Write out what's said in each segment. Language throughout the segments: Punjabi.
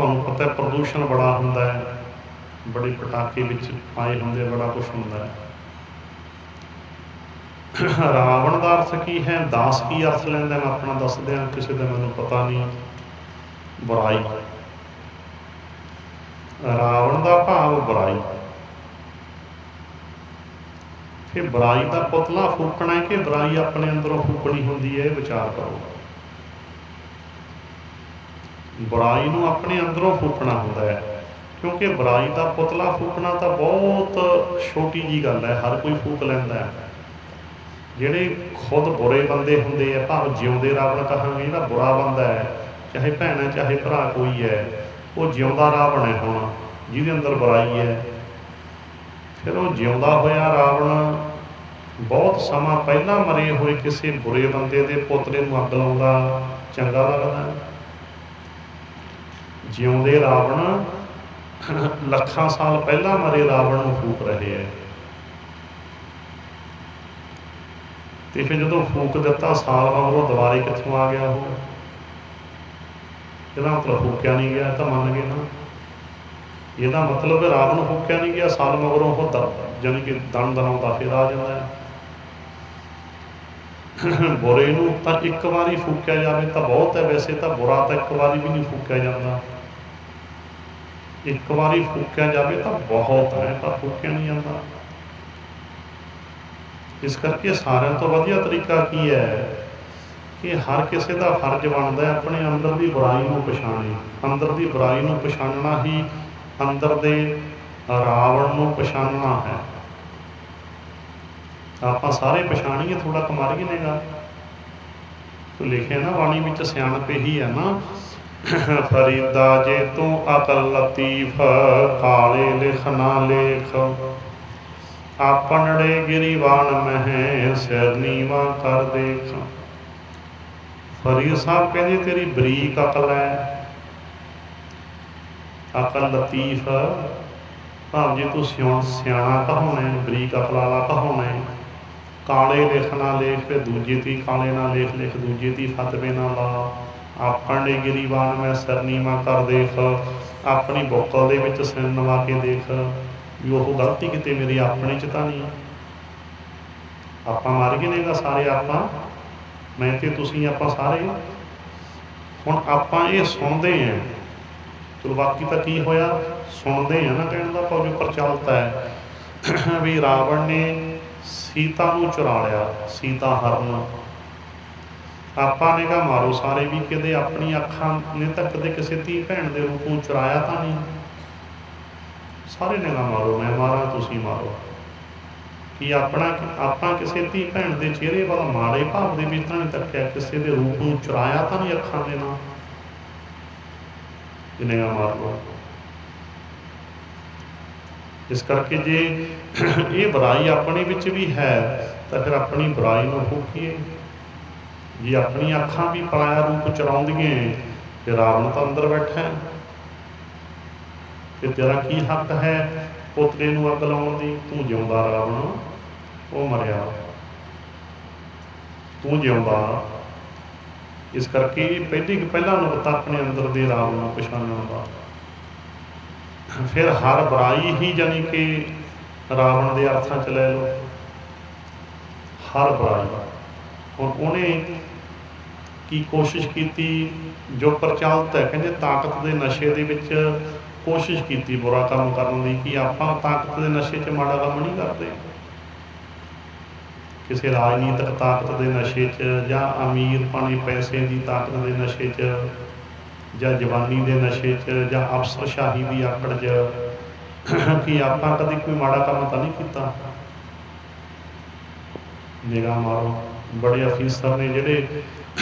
ਤੁਹਾਨੂੰ ਪਤਾ ਹੈ, ਪ੍ਰਦੂਸ਼ਣ ਬੜਾ ਹੁੰਦਾ ਹੈ। ਬੜੇ ਪਟਾਕੇ ਵਿੱਚ ਆਏ ਹੁੰਦੇ, ਬੜਾ ਕੁਝ ਹੁੰਦਾ ਹੈ। ਰਾਵਣ ਦਾ ਅਰਥ ਕੀ ਹੈ? ਦਾਸ ਕੀ ਅਰਥ ਲੈਂਦਾ ਮੈਂ ਆਪਣਾ ਦੱਸ ਦਿਆਂ ਕਿਸੇ ਦਾ ਮੈਨੂੰ ਪਤਾ ਨਹੀਂ। ਬੁਰਾਈ। ਰਾਵਣ ਦਾ ਭਾਵ ਬੁਰਾਈ। ਫਿਰ ਬੁਰਾਈ ਦਾ ਪੁਤਲਾ ਫੂਕਣਾ ਹੈ ਕਿ ਬੁਰਾਈ ਆਪਣੇ ਅੰਦਰੋਂ ਫੂਕਣੀ ਹੁੰਦੀ ਹੈ? ਇਹ ਵਿਚਾਰ ਕਰੋ। ਬੁਰਾਈ ਨੂੰ ਆਪਣੇ ਅੰਦਰੋਂ ਫੂਕਣਾ ਹੁੰਦਾ ਹੈ। ਕਿਉਂਕਿ ਬੁਰਾਈ ਦਾ ਪੁਤਲਾ ਫੂਕਣਾ ਤਾਂ ਬਹੁਤ ਛੋਟੀ ਜੀ ਗੱਲ ਹੈ, ਹਰ ਕੋਈ ਫੂਕ ਲੈਂਦਾ ਹੈ। ਜਿਹੜੇ ਖੁਦ ਬੁਰੇ ਬੰਦੇ ਹੁੰਦੇ ਆ, ਭਾਵ ਜਿਉਂਦੇ ਰਾਵਣ ਕਹਾਂਗੇ, ਜਿਹੜਾ ਬੁਰਾ ਬੰਦਾ ਹੈ, ਚਾਹੇ ਭੈਣ ਹੈ, ਚਾਹੇ ਭਰਾ ਕੋਈ ਹੈ, ਉਹ ਜਿਉਂਦਾ ਰਾਵਣ ਹੈ ਹੁਣ, ਜਿਹਦੇ ਅੰਦਰ ਬੁਰਾਈ ਹੈ। ਫਿਰ ਉਹ ਜਿਉਂਦਾ ਹੋਇਆ ਰਾਵਣ ਬਹੁਤ ਸਮਾਂ ਪਹਿਲਾਂ ਮਰੇ ਹੋਏ ਕਿਸੇ ਬੁਰੇ ਬੰਦੇ ਦੇ ਪੁੱਤਰੇ ਨੂੰ ਅੱਗ ਲਾਉਂਦਾ, ਚੰਗਾ ਲੱਗਦਾ। ਹੈ ਜਿਉਂਦੇ ਰਾਵਣ ਲੱਖਾਂ ਸਾਲ ਪਹਿਲਾਂ ਮਰੇ ਰਾਵਣ ਨੂੰ ਫੂਕ ਰਹੇ ਹੈ ਤੇ ਫਿਰ ਜਦੋਂ ਫੂਕ ਦਿੱਤਾ, ਸਾਲ ਮਗਰੋਂ ਦੁਬਾਰੇ ਕਿੱਥੋਂ ਆ ਗਿਆ ਉਹ? ਇਹਦਾ ਮਤਲਬ ਫੂਕਿਆ ਨਹੀਂ ਗਿਆ ਤਾਂ ਮੰਨ ਗਏ ਨਾ। ਇਹਦਾ ਮਤਲਬ ਹੈ ਰਾਵਣ ਫੂਕਿਆ ਨਹੀਂ ਗਿਆ, ਸਾਲ ਮਗਰੋਂ ਉਹ ਦਰ ਜਾਣੀ ਕਿ ਦਣ ਦਣਾਉਂਦਾ ਫਿਰ ਆ ਜਾਂਦਾ ਹੈ ਬੁਰੇ ਨੂੰ ਤਾਂ ਇੱਕ ਵਾਰੀ ਫੂਕਿਆ ਜਾਵੇ ਤਾਂ ਬਹੁਤ ਹੈ ਵੈਸੇ ਤਾਂ ਬੁਰਾ ਤਾਂ ਇੱਕ ਵਾਰੀ ਵੀ ਨਹੀਂ ਫੂਕਿਆ ਜਾਂਦਾ। ਇੱਕ ਵਾਰੀ ਫੂਕਿਆ ਜਾਵੇ ਤਾਂ ਬਹੁਤ ਹੈ, ਪਰ ਫੂਕਿਆ ਨਹੀਂ ਜਾਂਦਾ। ਇਸ ਕਰਕੇ ਸਾਰਿਆਂ ਤੋਂ ਵਧੀਆ ਤਰੀਕਾ ਕੀ ਹੈ ਕਿ ਹਰ ਕਿਸੇ ਦਾ ਫਰਜ਼ ਬਣਦਾ ਹੈ ਆਪਣੇ ਅੰਦਰ ਦੀ ਬੁਰਾਈ ਨੂੰ ਪਛਾਣੇ ਅੰਦਰ ਦੀ ਬੁਰਾਈ ਨੂੰ ਪਛਾਣਨਾ ਹੀ ਅੰਦਰ ਦੇ ਰਾਵਣ ਨੂੰ ਪਛਾਣਨਾ ਹੈ। ਆਪਾਂ ਸਾਰੇ ਪਛਾਣੀਏ ਥੋੜਾ ਕਮਾਰੀਏ ਨੇਗਾ ਤੋ ਲਿਖਿਆ ਨਾ, ਬਾਣੀ ਵਿੱਚ ਸਿਆਣਪ ਹੀ ਹੈ ਨਾ ਫਰੀਦਾ ਜੇ ਤੂੰ ਅਕਲ ਲਤੀਫ, ਕਾਲੇ ਲਿਖ ਨਾ ਲੇਖ। ਆਪਣੜੇ ਗਿਰੀਵਾਨ ਮਹਿ, ਸਿਰ ਨੀਵਾ ਕਰ ਦੇਖ। ਫਰੀਦ ਸਾਹਿਬ ਕਹਿੰਦੇ, ਤੇਰੀ ਬਰੀਕ ਅਕਲ ਹੈ ਅਕਲ ਲਤੀਫ, ਭਾਵ ਜੇ ਤੂੰ ਸਿਆਣ ਸਿਆਣਾ ਕਹਾਉਣਾ ਬਰੀਕ ਅਕਲ ਵਾਲਾ ਕਹਾਉਣਾ ਕਾਲੇ ਲਿਖਣਾ ਲੇਖ ਤੇ ਦੂਜੇ ਤੀ ਕਾਲੇ ਨਾਲ ਲੇਖ, ਲਿਖ ਦੂਜੇ ਦੀ ਫਤਵੇ ਨਾਲ ਲਾ। ਆਪਣੇ ਗਿਰੀਵਾਨ ਮੈਂ ਸਿਰ ਕਰ ਦੇਖ, ਆਪਣੀ ਬੋਤਲ ਦੇ ਵਿੱਚ ਸਿਰ ਨਵਾ ਕੇ ਦੇਖ। ਵੀ ਉਹ ਗਲਤੀ ਕਿਤੇ ਮੇਰੀ ਆਪਣੇ ਚ ਤਾਂ ਨਹੀਂ ਆਪਾਂ ਮਰ ਗਏ ਨੇਗਾ ਸਾਰੇ ਆਪਾਂ। ਮੈਂ ਤੇ ਤੁਸੀਂ ਆਪਾਂ ਸਾਰੇ। ਹੁਣ ਆਪਾਂ ਇਹ ਸੁਣਦੇ ਆਂ। ਚਲੋ ਬਾਕੀ ਤਾਂ ਕੀ ਹੋਇਆ? ਸੁਣਦੇ ਆ ਨਾ ਕਹਿਣ ਦਾ ਭਾਵੇਂ ਪ੍ਰਚਲਿਤ ਹੈ। ਵੀ ਰਾਵਣ ਨੇ ਸੀਤਾ ਨੂੰ ਚੁਰਾ ਲਿਆ, ਸੀਤਾ ਹਰਨ। ਆਪਾਂ ਨੇ ਕਹਾ ਮਾਰੋ ਸਾਰੇ ਵੀ ਕਿਤੇ ਆਪਣੀ ਅੱਖਾਂ ਨੇ ਤਾਂ ਕਦੇ ਕਿਸੇ ਧੀ ਭੈਣ ਦੇ ਰੂਪ ਨੂੰ ਚੁਰਾਇਆ ਤਾਂ ਨਹੀਂ। ਸਾਰੇ ਨੇ ਕਹਾ ਮਾਰੋ, ਮੈਂ ਮਾਰਾਂ, ਤੁਸੀਂ ਮਾਰੋ। ਕਿ ਆਪਣਾ ਆਪਾਂ ਕਿਸੇ ਧੀ ਭੈਣ ਦੇ ਚਿਹਰੇ ਵੱਲ ਮਾੜੇ ਭਾਵ ਦੇ ਵਿੱਚ ਤਾਂ ਨਹੀਂ ਤੱਕਿਆ ਕਿਸੇ ਦੇ ਰੂਪ ਨੂੰ ਚੁਰਾਇਆ ਤਾਂ ਨਹੀਂ ਅੱਖਾਂ ਦੇ ਨਾਲ। ਇਹਨੇ ਕਹਾ ਮਾਰ। ਲਓ ਇਸ ਕਰਕੇ ਜੇ ਇਹ ਬੁਰਾਈ ਆਪਣੇ ਵਿੱਚ ਵੀ ਹੈ, ਤਾਂ ਫਿਰ ਆਪਣੀ ਬੁਰਾਈ ਨੂੰ ਫੂਕੀਏ। ਜੇ ਆਪਣੀਆਂ ਅੱਖਾਂ ਵੀ ਪਰਾਇਆ ਰੂਪ ਚਰਾਉਂਦੀਆਂ ਤੇ ਰਾਵਣ ਤਾਂ ਅੰਦਰ ਬੈਠਾ ਹੈ ਤੇ ਤੇਰਾ ਕੀ ਹੱਕ ਹੈ ਪੁੱਤਰੇ ਨੂੰ ਅੱਗ ਲਾਉਣ ਦੀ? ਤੂੰ ਜਿਉਂਦਾ ਰਾਵਣ ਉਹ ਮਰਿਆ। ਤੂੰ ਜਿਉਂਦਾ ਇਸ ਕਰਕੇ ਪਹਿਲੀ ਪਹਿਲਾ ਨੁਕਤਾ ਆਪਣੇ ਅੰਦਰ ਦੇ ਰਾਵਣ ਨੂੰ ਪਛਾਣਨ ਦਾ। ਫਿਰ ਹਰ ਬੁਰਾਈ ਹੀ ਜਾਨੀ ਕਿ ਰਾਵਣ ਦੇ ਅਰਥਾਂ ਚ ਲੈ ਲਓ। ਹਰ ਬੁਰਾਈ। ਹੁਣ ਉਹਨੇ ਕੀ ਕੋਸ਼ਿਸ਼ ਕੀਤੀ, ਜੋ ਪ੍ਰਚਲਿਤ ਹੈ, ਕਹਿੰਦੇ ਤਾਕਤ ਦੇ ਨਸ਼ੇ ਦੇ ਵਿੱਚ ਕੋਸ਼ਿਸ਼ ਕੀਤੀ ਬੁਰਾ ਕੰਮ ਕਰਨ ਦੀ ਕਿ ਆਪਾਂ ਤਾਕਤ ਦੇ ਨਸ਼ੇ 'ਚ ਮਾੜਾ ਕੰਮ ਨਹੀਂ ਕਰਦੇ। ਕਿਸੇ ਰਾਜਨੀਤਿਕ ਤਾਕਤ ਦੇ ਨਸ਼ੇ 'ਚ ਜਾਂ ਅਮੀਰ ਪਾਣੀ ਪੈਸੇ ਦੀ ਤਾਕਤ ਦੇ ਨਸ਼ੇ 'ਚ ਜਾਂ ਜਵਾਨੀ ਦੇ ਨਸ਼ੇ 'ਚ ਜਾਂ ਅਫਸਰਸ਼ਾਹੀ ਦੀ ਆਕੜ 'ਚ ਕਿ ਆਪਾਂ ਕਦੇ ਕੋਈ ਮਾੜਾ ਕੰਮ ਤਾਂ ਨਹੀਂ ਕੀਤਾ। ਨਿਗਾਹ ਮਾਰੋ, ਬੜੇ ਅਫੀਸਰ ਨੇ ਜਿਹੜੇ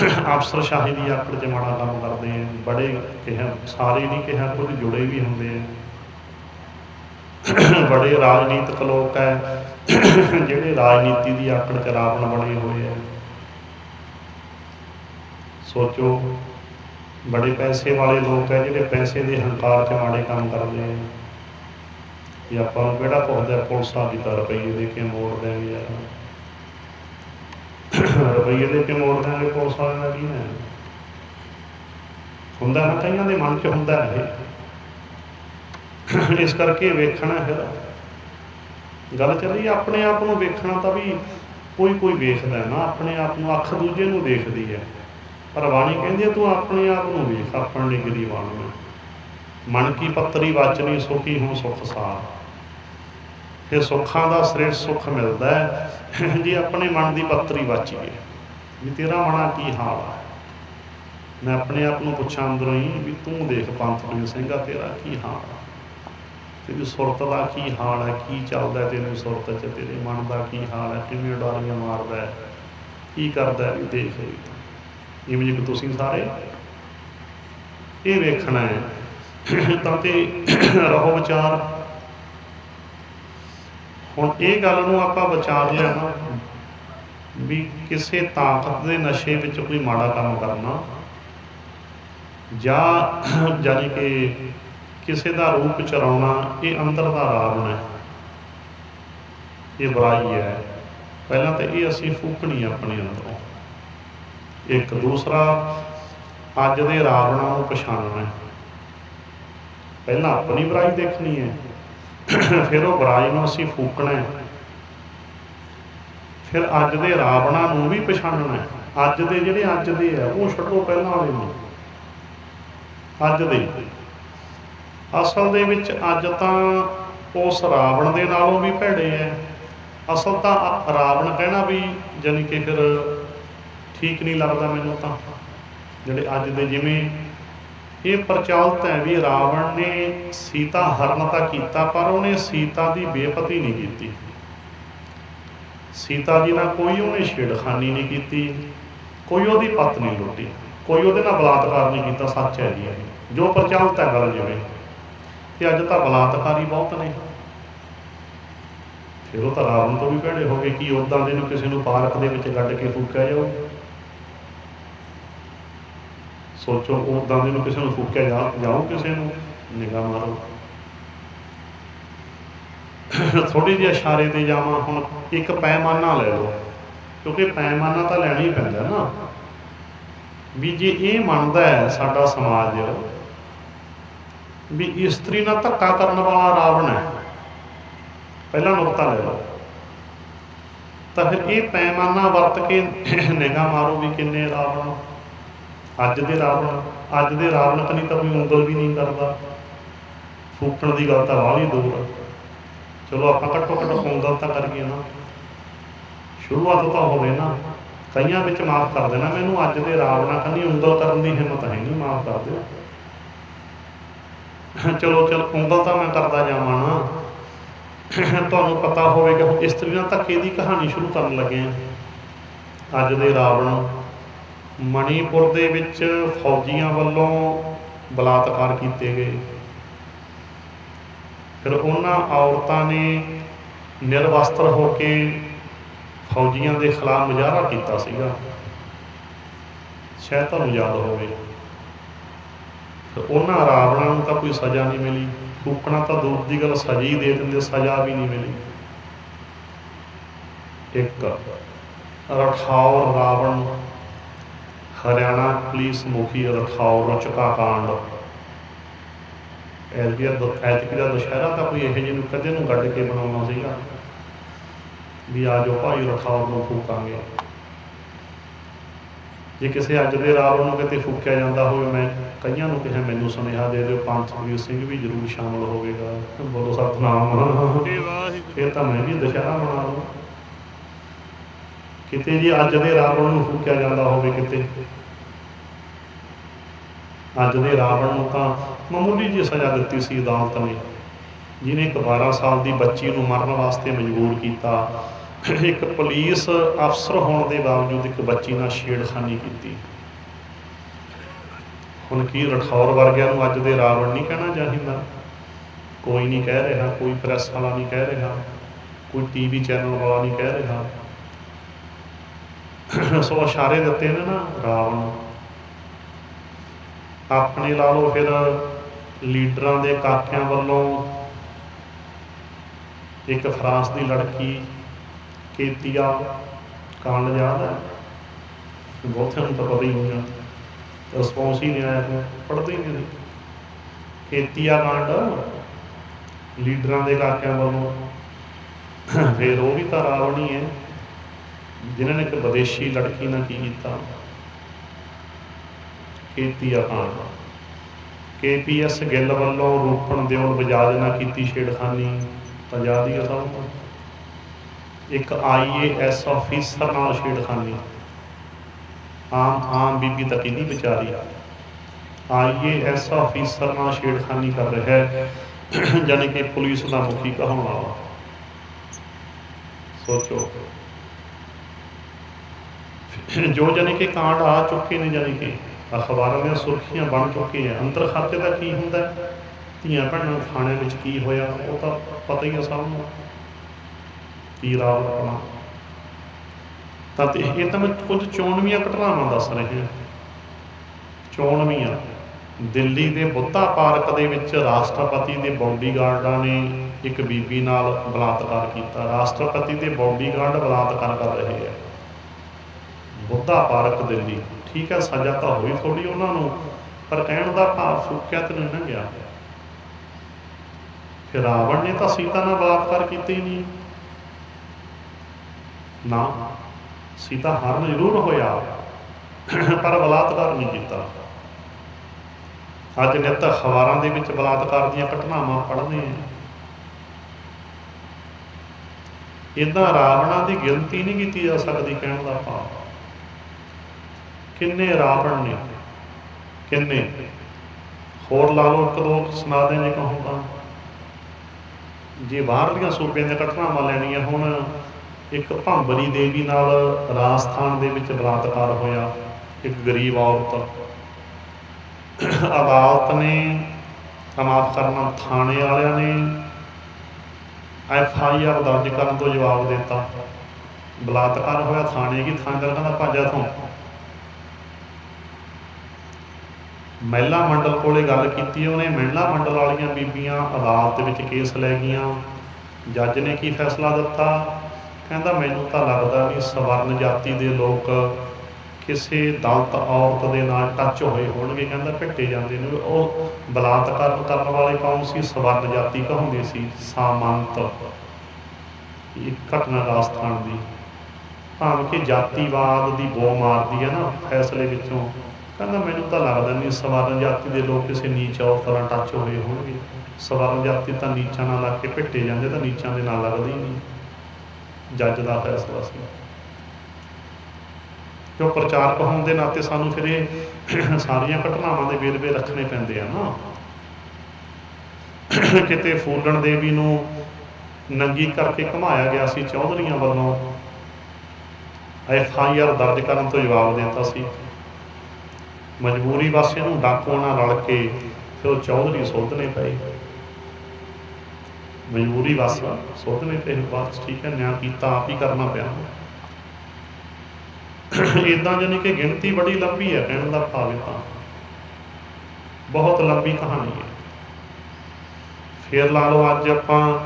ਅਫਸਰਸ਼ਾਹੀ ਦੀ ਆਕੜ 'ਚ ਮਾੜਾ ਕੰਮ ਕਰਦੇ ਆ, ਬੜੇ ਕਿਹਾ, ਸਾਰੇ ਨਹੀਂ ਕਿਹਾ ਕੁਝ ਜੁੜੇ ਵੀ ਹੁੰਦੇ ਆ। ਬੜੇ ਰਾਜਨੀਤਿਕ ਲੋਕ ਹੈ ਜਿਹੜੇ ਰਾਜਨੀਤੀ ਦੀ ਆਕੜ 'ਚ ਰਾਵਣ ਬਣੇ ਹੋਏ ਆ। ਸੋਚੋ, ਬੜੇ ਪੈਸੇ ਵਾਲੇ ਲੋਕ ਹੈ ਜਿਹੜੇ ਪੈਸੇ ਦੇ ਹੰਕਾਰ 'ਚ ਮਾੜੇ ਕੰਮ ਕਰਦੇ ਆ। ਕਿ ਆਪਾਂ ਨੂੰ ਕਿਹੜਾ ਪੁੱਛਦਾ, ਪੁਲਿਸ ਆ ਦੀ ਤਾਂ ਰੁਪਈਏ ਦੇ ਕੇ ਮੋੜ ਦੇਣਗੇ ਯਾਰ। ਰੁਪਈਏ ਦੇ ਕੇ ਮੋੜ ਦੇਣਗੇ ਪੁਲਿਸ ਵਾਲਿਆਂ ਦਾ ਕੀ ਹੈ? ਹੁੰਦਾ ਨਾ ਕਈਆਂ ਦੇ ਮਨ 'ਚ ਹੁੰਦਾ ਇਹ। ਇਸ ਕਰਕੇ ਵੇਖਣਾ ਫਿਰ ਗੱਲ ਚੱਲੀ ਆਪਣੇ ਆਪ ਨੂੰ ਵੇਖਣਾ ਤਾਂ ਵੀ ਕੋਈ ਕੋਈ ਵੇਖਦਾ ਨਾ, ਆਪਣੇ ਆਪ ਨੂੰ ਅੱਖ ਦੂਜੇ ਨੂੰ ਦੇਖਦੀ ਹੈ। ਪਰ ਬਾਣੀ ਕਹਿੰਦੀ ਹੈ, ਤੂੰ ਆਪਣੇ ਆਪ ਨੂੰ ਵੇਖ, ਆਪਣ ਲਈ ਗਰੀਬਾਨ ਨੂੰ ਮਨ ਕੀ ਪੱਤਰੀ, ਵਾਚਨੀ, ਸੁਖੀ ਹੋ, ਸੁਖ ਸਾਰ। ਇਹ ਸੁੱਖਾਂ ਦਾ ਸ੍ਰੇਸ਼ਟ ਸੁੱਖ ਮਿਲਦਾ ਹੈ। ਜੀ ਆਪਣੇ ਮਨ ਦੀ ਪੱਤਰੀ ਵਾਚੀਏ ਵੀ ਤੇਰਾ ਮਨਾ ਕੀ ਹਾਲ ਹੈ ਮੈਂ ਆਪਣੇ ਆਪ ਨੂੰ ਪੁੱਛਾਂ ਅੰਦਰੋਂ ਹੀ, ਵੀ ਤੂੰ ਦੇਖ ਪੰਥ ਸਿੰਘ ਸਿੰਘਾ ਤੇਰਾ ਕੀ ਹਾਲ ਹੈ ਤੇਰੀ ਸੁਰਤ ਦਾ ਕੀ ਹਾਲ ਹੈ? ਕੀ ਚੱਲਦਾ ਤੇਰੀ ਸੁਰਤ 'ਚ? ਤੇਰੇ ਮਨ ਦਾ ਕੀ ਹਾਲ ਹੈ? ਕਿੰਨੀਆਂ ਡਾਰੀਆਂ ਮਾਰਦਾ ਹੈ? ਕੀ ਕਰਦਾ ਹੈ? ਵੀ ਦੇਖ ਇਵੇਂ ਕਿ ਤੁਸੀਂ ਸਾਰੇ ਇਹ ਵੇਖਣਾ ਹੈ। ਤਾਂ ਤੇ ਰਹੋ ਵਿਚਾਰ। ਹੁਣ ਇਹ ਗੱਲ ਨੂੰ ਆਪਾਂ ਵਿਚਾਰ ਲਿਆ ਨਾ ਵੀ ਕਿਸੇ ਤਾਕਤ ਦੇ ਨਸ਼ੇ ਵਿੱਚ ਕੋਈ ਮਾੜਾ ਕੰਮ ਕਰਨਾ ਜਾਂ ਜਾਨੀ ਕਿ ਕਿਸੇ ਦਾ ਰੂਪ ਚਰਾਉਣਾ, ਇਹ ਅੰਦਰ ਦਾ ਰਾਵਣ ਹੈ। ਇਹ ਬੁਰਾਈ ਹੈ। ਪਹਿਲਾਂ ਤਾਂ ਇਹ ਅਸੀਂ ਫੂਕਣੀ ਆਪਣੇ ਅੰਦਰੋਂ। ਇੱਕ ਦੂਸਰਾ, ਅੱਜ ਦੇ ਰਾਵਣਾਂ ਨੂੰ ਪਛਾਣਨਾ ਹੈ। ਪਹਿਲਾਂ ਆਪਣੀ ਬੁਰਾਈ ਦੇਖਣੀ ਹੈ। ਫਿਰ ਉਹ ਬਰਾਜ ਨੂੰ ਅਸੀਂ ਫੂਕਣਾ ਹੈ। ਫਿਰ ਅੱਜ ਦੇ ਰਾਵਣਾਂ ਨੂੰ ਵੀ ਪਛਾਣਨਾ ਹੈ। ਅੱਜ ਦੇ ਜਿਹੜੇ ਅੱਜ ਦੇ ਆ, ਉਹ ਛੱਡੋ ਪਹਿਲਾਂ ਵਾਲੇ ਨੂੰ। ਅੱਜ ਦੇ। ਅਸਲ ਦੇ ਵਿੱਚ ਅੱਜ ਤਾਂ ਉਸ ਰਾਵਣ ਦੇ ਨਾਲੋਂ ਵੀ ਭੈੜੇ ਐ ਅਸਲ ਤਾਂ ਰਾਵਣ ਕਹਿਣਾ ਵੀ ਜਾਨੀ ਕਿ ਫਿਰ ਠੀਕ ਨਹੀਂ ਲੱਗਦਾ ਮੈਨੂੰ ਤਾਂ। ਜਿਹੜੇ ਅੱਜ ਦੇ ਜਿਵੇਂ ਇਹ ਪ੍ਰਚਲਿਤ ਹੈ ਵੀ ਰਾਵਣ ਨੇ ਸੀਤਾ ਹਰਨ ਤਾਂ ਕੀਤਾ, ਪਰ ਉਹਨੇ ਸੀਤਾ ਦੀ ਬੇਪਤੀ ਨਹੀਂ ਕੀਤੀ। ਸੀਤਾ ਜੀ ਨਾਲ ਕੋਈ ਉਹਨੇ ਛੇੜਖਾਨੀ ਨਹੀਂ ਕੀਤੀ, ਕੋਈ ਉਹਦੀ ਪਤ ਨਹੀਂ ਲੁੱਟੀ, ਕੋਈ ਉਹਦੇ ਨਾਲ ਬਲਾਤਕਾਰ ਨਹੀਂ ਕੀਤਾ, ਸੱਚ ਹੈ ਜੀ ਇਹ। ਜੋ ਪ੍ਰਚਲਿਤ ਹੈ ਗੱਲ ਜਿਵੇਂ ਤੇ ਅੱਜ ਤਾਂ ਬਲਾਤਕਾਰੀ ਬਹੁਤ ਨੇ। ਫਿਰ ਉਹ ਤਾਂ ਰਾਵਣ ਤੋਂ ਵੀ ਭੈੜੇ ਹੋ ਗਏ, ਕਿ ਉਦਾਂ ਦੇ ਨੂੰ ਕਿਸੇ ਨੂੰ ਪਾਰਕ ਦੇ ਵਿੱਚ ਗੱਡ ਕੇ ਫੂਕਿਆ ਜਾਓ ਸੋਚੋ ਉਦਾਂ ਦੇ ਨੂੰ ਕਿਸੇ ਨੂੰ ਫੂਕਿਆ ਜਾ, ਜਾਓ ਕਿਸੇ ਨੂੰ, ਨਿਗਾਹ ਮਾਰੋ। ਥੋੜੀ ਜਿਹੀ ਇਸ਼ਾਰੇ ਤੇ ਜਾਵਾਂ ਹੁਣ, ਇੱਕ ਪੈਮਾਨਾ ਲੈ ਲਓ, ਕਿਉਂਕਿ ਪੈਮਾਨਾ ਤਾਂ ਲੈਣਾ ਹੀ ਪੈਂਦਾ ਨਾ। ਵੀ ਜੇ ਇਹ ਮੰਨਦਾ ਹੈ ਸਾਡਾ ਸਮਾਜ, ਵੀ ਇਸਤਰੀ ਨਾਲ ਧੱਕਾ ਕਰਨ ਵਾਲਾ ਰਾਵਣ ਹੈ, ਪਹਿਲਾ ਨੁਕਤਾ ਲੈ ਲਓ। ਤਾਂ ਫਿਰ ਇਹ ਪੈਮਾਨਾ ਵਰਤ ਕੇ ਨਿਗਾਹ ਮਾਰੋ ਵੀ ਕਿੰਨੇ ਰਾਵਣ ਅੱਜ ਦੇ ਰਾਵਣ, ਅੱਜ ਦੇ ਰਾਵਣ ਕਨੀ ਤਾਂ ਕੋਈ ਉਂਗਲ ਵੀ ਨਹੀਂ ਕਰਦਾ। ਫੂਕਣ ਦੀ ਗੱਲ ਤਾਂ ਵਾਲੀ ਦੂਰ ਚਲੋ ਆਪਾਂ ਘੱਟੋ ਘੱਟ ਉਂਗਲ ਤਾਂ ਕਰੀਏ ਨਾ। ਸ਼ੁਰੂਆਤ ਤਾਂ ਹੋਵੇ ਨਾ। ਕਈਆਂ ਵਿੱਚ ਮਾਫ ਕਰ ਦੇਣਾ ਮੈਨੂੰ, ਅੱਜ ਦੇ ਰਾਵਣਾ ਕੰਨੀ ਉਂਗਲ ਕਰਨ ਦੀ ਹਿੰਮਤ ਹੈ ਨਹੀਂ, ਮਾਫ ਕਰ ਦਿਓ। ਚਲੋ, ਚਲ ਉਂਗਲ ਤਾਂ ਮੈਂ ਕਰਦਾ ਜਾਵਾਂ ਨਾ। ਤੁਹਾਨੂੰ ਪਤਾ ਹੋਵੇਗਾ ਹੁਣ ਇਸਤਰੀ ਧੱਕੇ ਦੀ ਕਹਾਣੀ ਸ਼ੁਰੂ ਕਰਨ ਲੱਗੇ ਆ। ਅੱਜ ਦੇ ਰਾਵਣ ਮਣੀਪੁਰ ਦੇ ਵਿੱਚ ਫੌਜੀਆਂ ਵੱਲੋਂ ਬਲਾਤਕਾਰ ਕੀਤੇ ਗਏ। ਫਿਰ ਉਹਨਾਂ ਔਰਤਾਂ ਨੇ ਨਿਰਵਸਤਰ ਹੋ ਕੇ ਫੌਜੀਆਂ ਦੇ ਖਿਲਾਫ ਮੁਜ਼ਾਹਰਾ ਕੀਤਾ ਸੀਗਾ। ਸ਼ਾਇਦ ਤੁਹਾਨੂੰ ਯਾਦ ਹੋਵੇ। ਤੇ ਉਹਨਾਂ ਰਾਵਣਾਂ ਨੂੰ ਤਾਂ ਕੋਈ ਸਜ਼ਾ ਨਹੀਂ ਮਿਲੀ। ਫੂਕਣਾ ਤਾਂ ਦੂਰ ਦੀ ਗੱਲ, ਸਜ਼ਾ ਹੀ ਦੇ ਦਿੰਦੇ, ਸਜ਼ਾ ਵੀ ਨਹੀਂ ਮਿਲੀ। ਇੱਕ ਰਠੌਰ ਰਾਵਣ ਹਰਿਆਣਾ ਪੁਲਿਸ ਮੁਖੀ ਰਠੌਰ ਰਚਕਾ ਕਾਂਡ। ਐਤਕੀ ਦਾ ਐਤਕੀ ਦਾ ਦੁਸ਼ਹਿਰਾ ਤਾਂ ਕੋਈ ਇਹੋ ਜਿਹੇ ਨੂੰ ਕਦੇ ਨੂੰ ਗੱਡ ਕੇ ਬਣਾਉਣਾ ਸੀਗਾ ਵੀ ਆ ਜਾਓ ਭਾਈ ਰਠੌਰ ਨੂੰ ਫੂਕਾਂਗੇ। ਜੇ ਕਿਸੇ ਅੱਜ ਦੇ ਰਾਵਣ ਨੂੰ ਕਿਤੇ ਫੂਕਿਆ ਜਾਂਦਾ ਹੋਵੇ ਮੈਂ ਕਈਆਂ ਨੂੰ ਕਿਹਾ ਮੈਨੂੰ ਸੁਨੇਹਾ ਦੇ ਦਿਓ ਪੰਜ ਸੁਖਬੀਰ ਸਿੰਘ ਵੀ ਜ਼ਰੂਰ ਸ਼ਾਮਲ ਹੋਵੇਗਾ। ਬੋਲੋ ਸਤਨਾਮ। ਫਿਰ ਤਾਂ ਮੈਂ ਵੀ ਦੁਸ਼ਹਿਰਾ ਮਨਾ ਲਵਾਂ। ਕਿਤੇ ਜੀ ਅੱਜ ਦੇ ਰਾਵਣ ਨੂੰ ਫੂਕਿਆ ਜਾਂਦਾ ਹੋਵੇ ਕਿਤੇ। ਅੱਜ ਦੇ ਰਾਵਣ ਨੂੰ ਤਾਂ ਮਾਮੂਲੀ ਜਿਹੀ ਸਜ਼ਾ ਦਿੱਤੀ ਸੀ ਅਦਾਲਤ ਨੇ, ਜਿਹਨੇ ਇੱਕ 12 ਸਾਲ ਦੀ ਬੱਚੀ ਨੂੰ ਮਰਨ ਵਾਸਤੇ ਮਜਬੂਰ ਕੀਤਾ। ਇੱਕ ਪੁਲਿਸ ਅਫਸਰ ਹੋਣ ਦੇ ਬਾਵਜੂਦ ਇੱਕ ਬੱਚੀ ਨਾਲ ਛੇੜਖਾਨੀ ਕੀਤੀ। ਹੁਣ ਕੀ ਰਠੌਰ ਵਰਗਿਆਂ ਨੂੰ ਅੱਜ ਦੇ ਰਾਵਣ ਨਹੀਂ ਕਹਿਣਾ ਚਾਹੀਦਾ? ਕੋਈ ਨਹੀਂ ਕਹਿ ਰਿਹਾ, ਕੋਈ ਪ੍ਰੈਸ ਵਾਲਾ ਨਹੀਂ ਕਹਿ ਰਿਹਾ, ਕੋਈ ਟੀਵੀ ਚੈਨਲ ਵਾਲਾ ਨਹੀਂ ਕਹਿ ਰਿਹਾ। ਸੋ ਇਸ਼ਾਰੇ ਦਿੱਤੇ ਨੇ ਨਾ ਰਾਵਣ ਆਪਣੇ ਲਾ ਲਓ ਫਿਰ ਲੀਡਰਾਂ ਦੇ ਕਾਕਿਆਂ ਵੱਲੋਂ ਇੱਕ ਫਰਾਂਸ ਦੀ ਲੜਕੀ ਕੇਤੀਆ, ਕਾਂਡ ਯਾਦ ਹੈ? ਬਹੁਤਿਆਂ ਹੁਣ ਤਾਂ ਪਤਾ ਹੀ ਹੋਣਾ। ਰਿਸਪੌਂਸ ਹੀ ਨਹੀਂ ਆਇਆ ਪੜਦੇ ਹੀ ਨਹੀਂ। ਖੇਤੀਆ ਕਾਂਡ, ਲੀਡਰਾਂ ਦੇ ਕਾਕਿਆਂ ਵੱਲੋਂ। ਫਿਰ ਉਹ ਵੀ ਤਾਂ ਰਾਵਣੀ ਹੈ। ਜਿਨ੍ਹਾਂ ਨੇ ਇੱਕ ਵਿਦੇਸ਼ੀ ਲੜਕੀ ਨਾਲ ਕੀ ਕੀਤਾ? ਖੇਤੀਆ ਕਾਂਡ ਕੇਪੀਐਸ ਗਿੱਲ ਵੱਲੋਂ ਰੂਪਣ ਦਿਓਲ ਬਜਾਜ ਨਾਲ ਕੀਤੀ ਛੇੜਖਾਨੀ। ਪੰਜਾਬ ਦੀ ਸਭ ਇੱਕ ਆਈਏਐਸ ਆਫੀਸਰ ਨਾਲ ਛੇੜਖਾਨੀ। ਆਮ ਆਮ ਬੀਬੀ ਤਾਂ ਕਿੰਨੀ ਵਿਚਾਰੀ ਆਈਏਐਸ ਆਫੀਸਰ ਨਾਲ ਛੇੜਖਾਨੀ ਕਰ ਰਿਹਾ ਹੈ। ਜਾਨੀ ਕਿ ਪੁਲਿਸ ਦਾ ਮੁਖੀ ਕਹਾਉਣ ਵਾਲਾ। ਸੋਚੋ। ਜੋ ਜਾਨੀ ਕਿ ਕਾਂਡ ਆ ਚੁੱਕੇ ਨੇ ਜਾਨੀ ਕਿ ਅਖਬਾਰਾਂ ਦੀਆਂ ਸੁਰਖੀਆਂ ਬਣ ਚੁੱਕੇ ਅੰਦਰ ਖਾਤੇ ਦਾ ਕੀ ਹੁੰਦਾ? ਧੀਆਂ ਭੈਣਾਂ ਥਾਣੇ ਵਿੱਚ ਕੀ ਹੋਇਆ? ਉਹ ਤਾਂ ਪਤਾ ਹੀ ਆ ਸਭ ਨੂੰ। ਕੀ ਰਾਵ ਆਪਣਾ? ਤਾਂ ਇਹ ਤਾਂ ਮੈਂ ਕੁਝ ਚੋਣਵੀਆਂ ਘਟਨਾਵਾਂ ਦੱਸ ਰਿਹਾ ਚੋਣਵੀਆਂ। ਦਿੱਲੀ ਦੇ ਬੁੱਧਾ ਪਾਰਕ ਦੇ ਵਿੱਚ ਰਾਸ਼ਟਰਪਤੀ ਦੇ ਬਾਡੀਗਾਰਡਾਂ ਨੇ ਇੱਕ ਬੀਬੀ ਨਾਲ ਬਲਾਤਕਾਰ ਕੀਤਾ। ਰਾਸ਼ਟਰਪਤੀ ਦੇ ਬਾਡੀਗਾਰਡ ਬਲਾਤਕਾਰ ਕਰ ਰਹੇ ਆ। ਬੁੱਧਾ ਪਾਰਕ ਦਿੱਲੀ ਠੀਕ ਹੈ ਸਜ਼ਾ ਤਾਂ ਹੋਈ ਥੋੜੀ ਉਹਨਾਂ ਨੂੰ, ਪਰ ਕਹਿਣ ਦਾ ਭਾਵ ਫੁੱਕਿਆ ਤੇ ਨਹੀਂ ਗਿਆ। ਫਿਰ ਰਾਵਣ ਨੇ ਤਾਂ ਸੀਤਾ ਨਾਲ ਬਲਾਤਕਾਰ ਕੀਤਾ ਹੀ ਨਹੀਂ। ਨਾ, ਸੀਤਾ ਹਰਨ ਜ਼ਰੂਰ ਹੋਇਆ, ਪਰ ਬਲਾਤਕਾਰ ਨਹੀਂ ਕੀਤਾ। ਅੱਜ ਨਿੱਤ ਅਖਬਾਰਾਂ ਦੇ ਵਿੱਚ ਬਲਾਤਕਾਰ ਦੀਆਂ ਘਟਨਾਵਾਂ ਪੜ੍ਹਦੇ ਆ ਇਦਾਂ ਰਾਵਣਾਂ ਦੀ ਗਿਣਤੀ ਨਹੀਂ ਕੀਤੀ ਜਾ ਸਕਦੀ ਕਹਿਣ ਦਾ ਭਾਵ। ਕਿੰਨੇ ਰਾਵਣ ਨੇ ਕਿੰਨੇ? ਹੋਰ ਲਾ ਲਓ, ਇੱਕ ਦੋ ਸੁਣਾ ਦੇ ਜੇ ਕਹੂੰ ਤਾਂ। ਜੇ ਬਾਹਰਲੀਆਂ ਸੂਬਿਆਂ ਦੀਆਂ ਘਟਨਾਵਾਂ ਲੈਣੀਆਂ ਹੁਣ, ਇੱਕ ਭੰਬਰੀ ਦੇਵੀ ਨਾਲ ਰਾਜਸਥਾਨ ਦੇ ਵਿੱਚ ਬਲਾਤਕਾਰ ਹੋਇਆ, ਇੱਕ ਗਰੀਬ ਔਰਤ। ਅਦਾਲਤ ਨੇ ਮਾਫ ਕਰਨਾ, ਥਾਣੇ ਵਾਲਿਆਂ ਨੇ ਐਫ ਆਈ ਆਰ ਦਰਜ ਕਰਨ ਤੋਂ ਜਵਾਬ ਦਿੱਤਾ। ਬਲਾਤਕਾਰ ਹੋਇਆ, ਥਾਣੇ ਕੀ ਥਾਣੇਦਾਰ ਕਹਿੰਦਾ, ਭਾਜਾ ਤੋਂ ਮਹਿਲਾ ਮੰਡਲ ਕੋਲੇ ਗੱਲ ਕੀਤੀ ਉਹਨੇ, ਮਹਿਲਾ ਮੰਡਲ ਵਾਲੀਆਂ ਬੀਬੀਆਂ ਅਦਾਲਤ ਵਿੱਚ ਕੇਸ ਲੈ ਗਈਆਂ। ਜੱਜ ਨੇ ਕੀ ਫੈਸਲਾ ਦਿੱਤਾ? ਕਹਿੰਦਾ, ਮੈਨੂੰ ਤਾਂ ਲੱਗਦਾ ਵੀ ਸਵਰਨ ਜਾਤੀ ਦੇ ਲੋਕ ਕਿਸੇ ਦਲਿਤ ਔਰਤ ਦੇ ਨਾਲ ਟੱਚ ਹੋਏ ਹੋਣਗੇ। ਕਹਿੰਦਾ, ਭਿੱਟੇ ਜਾਂਦੇ ਨੇ। ਉਹ ਬਲਾਤਕਾਰ ਕਰਨ ਵਾਲੇ ਕੌਣ ਸੀ? ਸਵਰਨ ਜਾਤੀ ਕਹਾਉਂਦੇ ਸੀ, ਸਾਮੰਤ। ਇਹ ਘਟਨਾ ਰਾਜਸਥਾਨ ਦੀ। ਭਾਵੇਂ ਕਿ ਜਾਤੀਵਾਦ ਦੀ ਬੋ ਮਾਰਦੀ ਹੈ ਨਾ, ਫੈਸਲੇ ਵਿੱਚੋਂ। ਕਹਿੰਦਾ, ਮੈਨੂੰ ਤਾਂ ਲੱਗਦਾ ਨਹੀਂ ਸਵਾਰਨ ਜਾਤੀ ਦੇ ਲੋਕ ਕਿਸੇ ਨੀਚ ਔਰਤ ਨਾਲ ਟੱਚ ਹੋਏ ਹੋਣਗੇ। ਸਵਰਨ ਜਾਤੀ ਤਾਂ ਨੀਚਾਂ ਨਾਲ ਲੱਗ ਕੇ ਭਿੱਟੇ ਜਾਂਦੇ ਤਾਂ ਨੀਚਾਂ ਦੇ ਨਾਲ ਲੱਗਦੇ ਹੀ ਨਹੀਂ। ਜੱਜ ਦਾ ਫੈਸਲਾ ਸੀ। ਜੋ ਪ੍ਰਚਾਰਕ ਹੋਣ ਦੇ ਨਾਤੇ ਸਾਨੂੰ ਫਿਰ ਇਹ ਸਾਰੀਆਂ ਘਟਨਾਵਾਂ ਦੇ ਵੇਰਵੇ ਰੱਖਣੇ ਪੈਂਦੇ ਆ ਨਾ। ਕਿਤੇ ਫੂਲਣ ਦੇਵੀ ਨੂੰ ਨੰਗੀ ਕਰਕੇ ਘਮਾਇਆ ਗਿਆ ਸੀ ਚੌਧਰੀਆਂ ਵੱਲੋਂ। ਐਫ ਆਈ ਆਰ ਦਰਜ ਕਰਨ ਤੋਂ ਜਵਾਬ ਦਿੱਤਾ ਸੀ। ਮਜਬੂਰੀ ਵਾਸਤੇ ਨੂੰ ਡਾਕੂਆਂ ਨਾਲ ਰਲ ਕੇ ਫਿਰ ਉਹ ਚੌਧਰੀ ਸੋਧਨੇ ਪਏ। ਮਜਬੂਰੀ ਵਾਸਤੇ ਸੋਧਨੇ ਪਏ ਬਾਅਦ ਠੀਕ ਹੈ, ਨਿਆਂ ਕੀਤਾ, ਆਪ ਹੀ ਕਰਨਾ ਪਿਆ। ਇਦਾਂ ਜਾਨੀ ਕਿ ਗਿਣਤੀ ਬੜੀ ਲੰਬੀ ਹੈ, ਕਹਿਣ ਦਾ ਭਾਵ ਇਹ ਤਾਂ। ਬਹੁਤ ਲੰਬੀ ਕਹਾਣੀ ਹੈ। ਫਿਰ ਲਾ ਲਓ, ਅੱਜ ਆਪਾਂ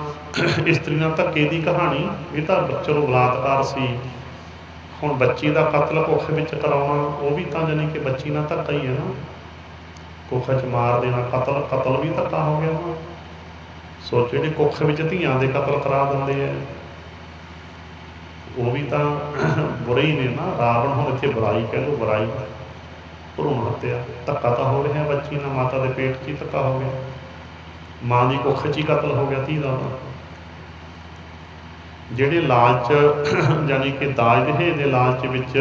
ਇਸਤਰੀ ਨਾਲ ਧੱਕੇ ਦੀ ਕਹਾਣੀ, ਇਹ ਤਾਂ ਚਲੋ ਬਲਾਤਕਾਰ ਸੀ। ਹੁਣ ਬੱਚੀ ਦਾ ਕਤਲ ਕੁੱਖ ਵਿੱਚ ਕਰਾਉਣਾ, ਉਹ ਵੀ ਤਾਂ ਜਾਨੀ ਕਿ ਬੱਚੀ ਨਾਲ ਧੱਕਾ ਹੀ ਹੈ ਨਾ। ਕੁੱਖ 'ਚ ਮਾਰ ਦੇਣਾ, ਕਤਲ ਕਤਲ ਵੀ ਧੱਕਾ ਹੋ ਗਿਆ ਨਾ। ਸੋਚੋ ਜਿਹੜੇ ਕੁੱਖ ਵਿੱਚ ਧੀਆਂ ਦੇ ਕਤਲ ਕਰਾ ਦਿੰਦੇ ਆ, ਉਹ ਵੀ ਤਾਂ ਬੁਰੇ ਹੀ ਨੇ ਨਾ। ਰਾਵਣ ਹੁਣ ਇੱਥੇ ਬੁਰਾਈ ਕਹਿ ਲਓ, ਬੁਰਾਈ ਭਰੂਣ ਹੱਤਿਆ। ਧੱਕਾ ਤਾਂ ਹੋ ਰਿਹਾ ਬੱਚੀ ਨਾਲ, ਮਾਤਾ ਦੇ ਪੇਟ 'ਚ ਹੀ ਧੱਕਾ ਹੋ ਗਿਆ। ਮਾਂ ਦੀ ਕੁੱਖ 'ਚ ਹੀ ਕਤਲ ਹੋ ਗਿਆ ਧੀ ਦਾ। ਜਿਹੜੇ ਲਾਲਚ, ਯਾਨੀ ਕਿ ਦਾਜ ਦਹੇਜ ਦੇ ਲਾਲਚ ਵਿੱਚ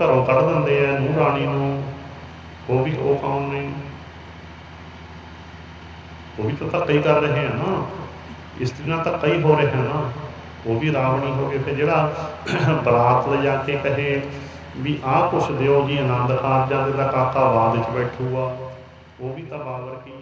ਘਰੋਂ ਕੱਢ ਦਿੰਦੇ ਆ, ਨੂੰਹ ਰਾਣੀ ਨੂੰ, ਉਹ ਵੀ ਉਹ ਕੌਣ ਨੇ। ਉਹ ਵੀ ਤਾਂ ਧੱਕਾ ਹੀ ਕਰ ਰਹੇ ਆ ਨਾ। ਇਸਤਰੀ ਨਾਲ ਧੱਕਾ ਹੀ ਹੋ ਰਿਹਾ ਨਾ। ਉਹ ਵੀ ਰਾਵਣੀ ਹੋ ਗਏ ਫਿਰ ਜਿਹੜਾ ਬਰਾਤ ਲੈ ਜਾ ਕੇ ਕਹੇ ਵੀ ਆਹ ਕੁਛ ਦਿਓ ਜੀ, ਆਨੰਦ ਕਾਰਜਾਂ ਦੇ ਦਾ ਕਾਕਾ ਬਾਦ ਵਿੱਚ ਬੈਠੂਗਾ। ਉਹ ਵੀ ਤਾਂ ਬਾਵਰ ਕੀ